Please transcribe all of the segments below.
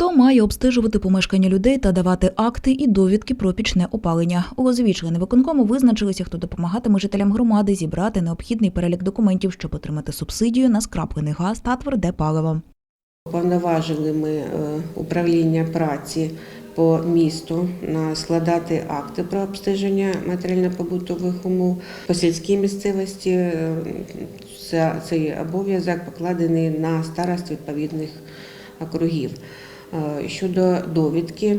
Хто має обстежувати помешкання людей та давати акти і довідки про пічне опалення? Лозові члени виконкому визначилися, хто допомагатиме жителям громади зібрати необхідний перелік документів, щоб отримати субсидію на скраплений газ та тверде паливо. Повноважили ми е, управління праці по місту на складати акти про обстеження матеріально-побутових умов. По сільській місцевості е, цей обов'язок покладений на старост відповідних округів. Е, Щодо довідки,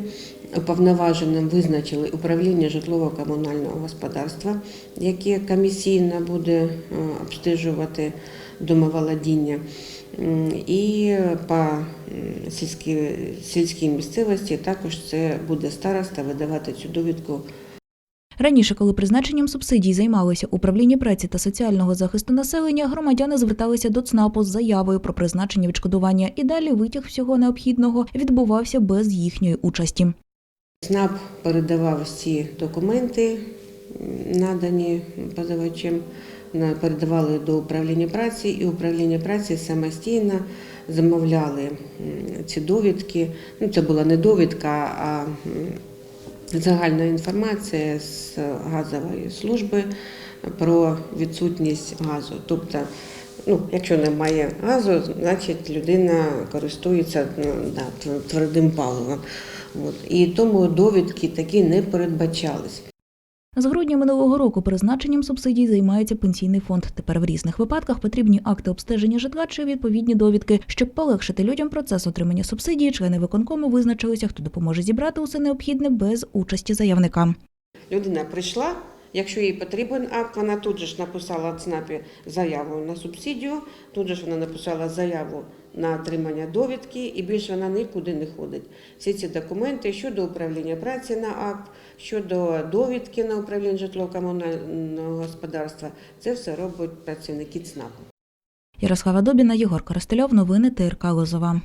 уповноваженим визначили управління житлово-комунального господарства, яке комісійно буде е, обстежувати домоволодіння. І по сільській, сільській місцевості також це буде староста видавати цю довідку Раніше, коли призначенням субсидій займалося управління праці та соціального захисту населення, громадяни зверталися до ЦНАПу з заявою про призначення відшкодування, і далі витяг всього необхідного відбувався без їхньої участі. СНАП передавав всі документи, надані позивачем, передавали до управління праці, і управління праці самостійно замовляли ці довідки. Ну, це була не довідка, а загальна інформація з газової служби про відсутність газу. Тобто, ну, якщо немає газу, значить людина користується ну, да, твердим паливом. От. І тому довідки такі не передбачались. З грудня минулого року призначенням субсидій займається пенсійний фонд. Тепер в різних випадках потрібні акти обстеження житла чи відповідні довідки. Щоб полегшити людям процес отримання субсидії, члени виконкому визначилися, хто допоможе зібрати усе необхідне без участі заявника. Людина прийшла, якщо їй потрібен акт, вона тут же ж написала ЦНАПі заяву на субсидію, тут же ж вона написала заяву на отримання довідки і більше вона нікуди не ходить. Всі ці документи щодо управління праці на акт, щодо довідки на управління житлово-комунального господарства, це все роблять працівники ЦНАПу. Ярослава Добіна, Єгор Коростельов. Новини ТРК Лозова.